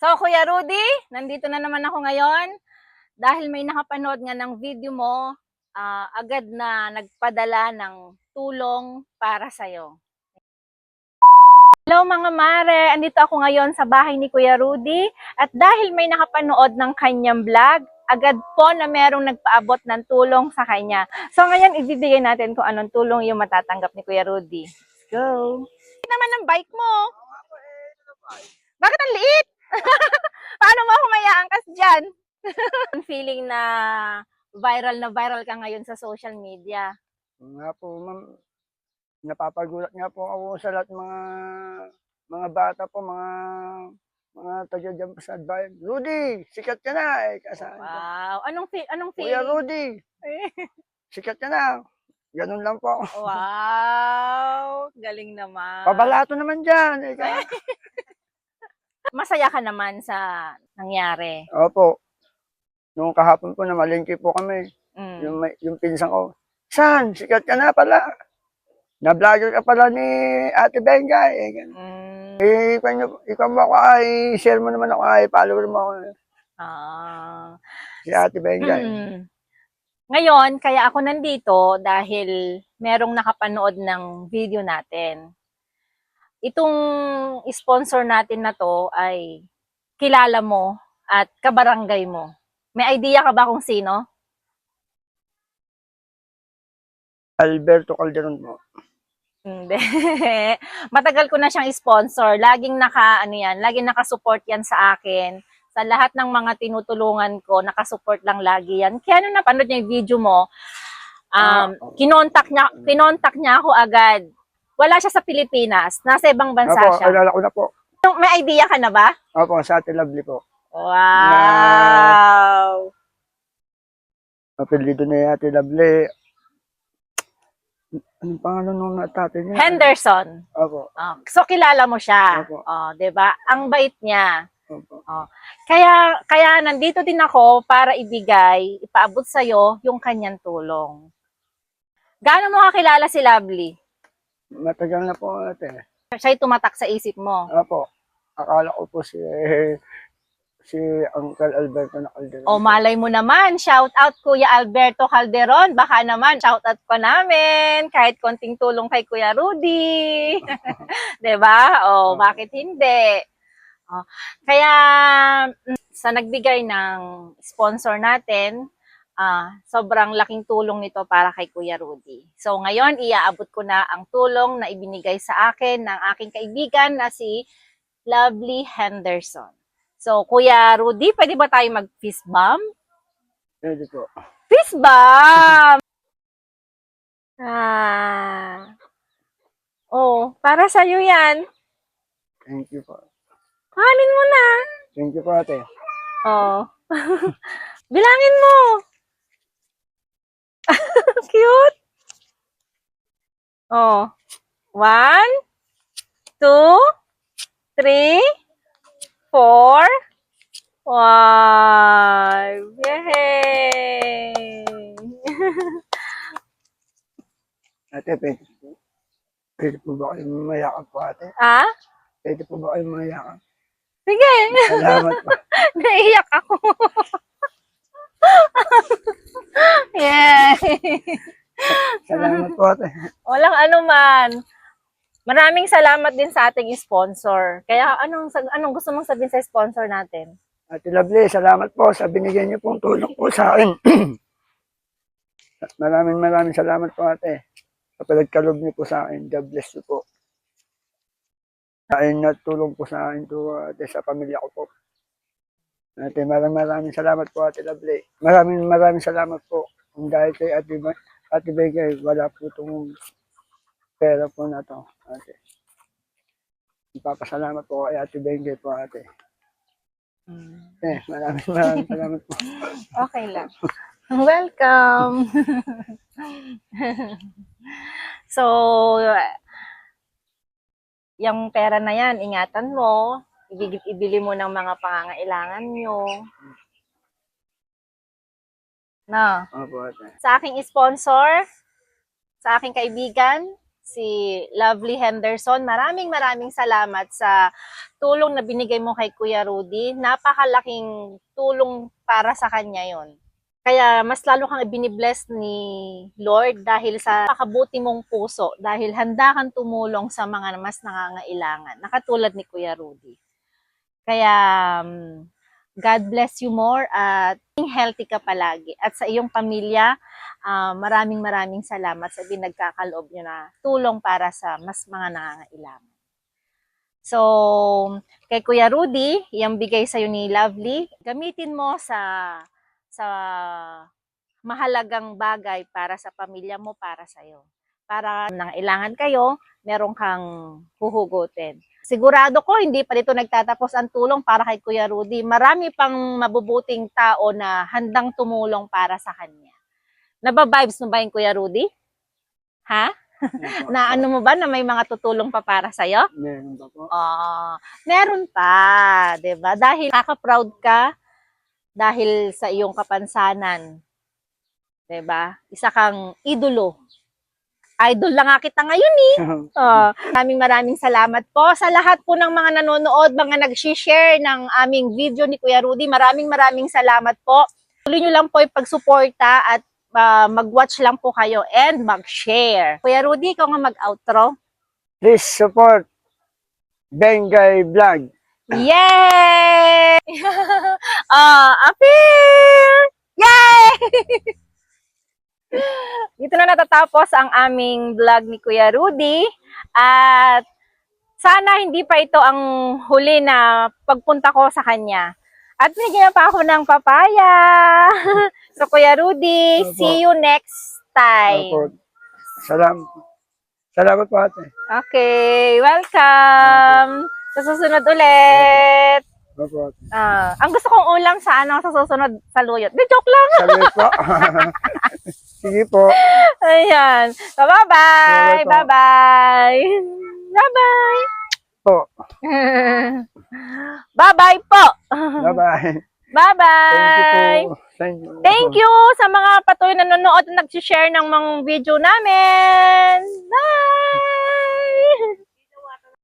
So, Kuya Rudy, nandito na naman ako ngayon. Dahil may nakapanood nga ng video mo, ah, agad na nagpadala ng tulong para sa'yo. Hello mga mare, andito ako ngayon sa bahay ni Kuya Rudy at dahil may nakapanood ng kanyang vlog, agad po na merong nagpaabot ng tulong sa kanya. So ngayon ibibigay natin kung anong tulong yung matatanggap ni Kuya Rudy. Let's go! Bakit naman ang bike mo? Bakit ang liit? Paano mo Ang feeling na viral na viral ka ngayon sa social media. Nga po, ma'am. Napapagulat nga po ako sa lahat mga mga bata po, mga mga taga dyan sa bayan. Rudy, sikat ka na eh. Kasaan ka? Wow! Anong, fe- anong Kuya feeling? Rudy, sikat ka na. Ganun lang po. Wow! Galing naman. Pabalato naman dyan. Eh, Masaya ka naman sa nangyari. Opo. Nung kahapon po, namalingki po kami. Mm. Yung, may, yung pinsang ko, San, sikat ka na pala. Na-vlogger ka pala ni Ate Benga. Eh, ganun. Mm. Eh, ikaw, nyo- ikaw mo ako ay, share mo naman ako ay, follower mo ako. Ah. Si Ate Benga. eh. Mm. Ngayon, kaya ako nandito dahil merong nakapanood ng video natin. Itong sponsor natin na to ay kilala mo at kabarangay mo. May idea ka ba kung sino? Alberto Calderon po. Hindi. Matagal ko na siyang sponsor. Laging naka, ano yan, laging nakasupport yan sa akin. Sa lahat ng mga tinutulungan ko, nakasupport lang lagi yan. Kaya nung napanood niya yung video mo, um, Ah, kinontak niya, kinontak niya ako agad. Wala siya sa Pilipinas. Nasa ibang bansa Opo, siya. alala ko na po. May idea ka na ba? Opo, sa Ate Lovely po. Wow! Apelido ni Ate Lovely. Anong pangalan nung natate niya? Henderson. Opo. Oh, so kilala mo siya. Opo. Oh, 'di ba? Ang bait niya. Opo. Kaya kaya nandito din ako para ibigay, ipaabot sa yung kanyang tulong. Gaano mo kakilala si Lovely? Matagal na po ate. Siya'y tumatak sa isip mo. Opo. Akala ko po si si Uncle Alberto na Calderon. O malay mo naman, shout out Kuya Alberto Calderon. Baka naman, shout out pa namin. Kahit konting tulong kay Kuya Rudy. 'Di ba? O, bakit hindi? O, kaya mm, sa nagbigay ng sponsor natin, ah, sobrang laking tulong nito para kay Kuya Rudy. So ngayon, iaabot ko na ang tulong na ibinigay sa akin ng aking kaibigan na si Lovely Henderson. So, Kuya Rudy, pwede ba tayo mag-fist bump? Pwede po. Fist bump! ah. Oh, para sa'yo yan. Thank you po. Halin mo na. Thank you po ate. Oh. Bilangin mo. Cute. Oh. One, two, three, four, five. Yay! Ate, pwede po. Pwede po ba kayo mamayakap po ate? ah? Pwede po ba kayo mamayakap? Sige. Salamat po. Naiyak ako. Yay! Salamat po ate. Walang anuman. Maraming salamat din sa ating sponsor. Kaya anong anong gusto mong sabihin sa sponsor natin? Ate Lovely, salamat po sa binigyan niyo pong tulong po sa akin. maraming maraming salamat po ate. Sa pinagkalob niyo po sa akin. God bless you po. Sa akin na tulong po sa akin to ate sa pamilya ko po. Ate, maraming maraming salamat po ate Lovely. Maraming maraming salamat po. Kung dahil kay ate, ate Begay, wala po itong pera po na to. Ate. Ipapasalamat po kay ate Begay po ate. Eh, maraming maraming salamat po. Okay lang. Welcome. so, yung pera na yan, ingatan mo. Ibili mo ng mga pangangailangan nyo. Opo ate. Sa aking sponsor, sa aking kaibigan, si Lovely Henderson. Maraming maraming salamat sa tulong na binigay mo kay Kuya Rudy. Napakalaking tulong para sa kanya yon. Kaya mas lalo kang ibinibless ni Lord dahil sa pakabuti mong puso, dahil handa kang tumulong sa mga mas nangangailangan, nakatulad ni Kuya Rudy. Kaya um, God bless you more at healthy ka palagi. At sa iyong pamilya, ah, maraming maraming salamat sa binagkakaloob nyo na tulong para sa mas mga nangangailangan. So, kay Kuya Rudy, yung bigay sa'yo ni Lovely, gamitin mo sa sa mahalagang bagay para sa pamilya mo, para sa'yo. Para nangailangan kayo, meron kang huhugutin. Sigurado ko, hindi pa dito nagtatapos ang tulong para kay Kuya Rudy. Marami pang mabubuting tao na handang tumulong para sa kanya. Nababibes mo ba yung Kuya Rudy? Ha? Na ano mo ba na may mga tutulong pa para sa'yo? Meron pa po. Ah, meron pa, 'di ba? Dahil nakaka-proud ka dahil sa iyong kapansanan. 'Di ba? Isa kang idolo. Idol lang nga kita ngayon eh. Ah, maraming maraming salamat po sa lahat po ng mga nanonood, mga nag-share ng aming video ni Kuya Rudy. Maraming maraming salamat po. Tuloy nyo lang po yung pagsuporta at ah, mag-watch lang po kayo and mag-share. Kuya Rudy, ikaw nga mag-outro. Please support Bengay Vlog. Yay! Ah, appear! Yay! Dito na natatapos ang aming vlog ni Kuya Rudy. At sana hindi pa ito ang huli na pagpunta ko sa kanya. At binigyan pa ako ng papaya. so Kuya Rudy, Opo. see you next time. Opo. Salamat. Salamat po ate. Okay, welcome. Sa susunod ulit. Opo ate. Ah, ang gusto kong ulam sa ano sa susunod sa luyot. Di joke lang. Sabi po. Sige po. Ayan. So, bye-bye. Bye-bye. Bye-bye. Po. Bye-bye po. Bye-bye. Bye-bye. Thank you po. Thank you. Thank you sa mga patuloy na nanonood at nag-share ng mga video namin. Bye!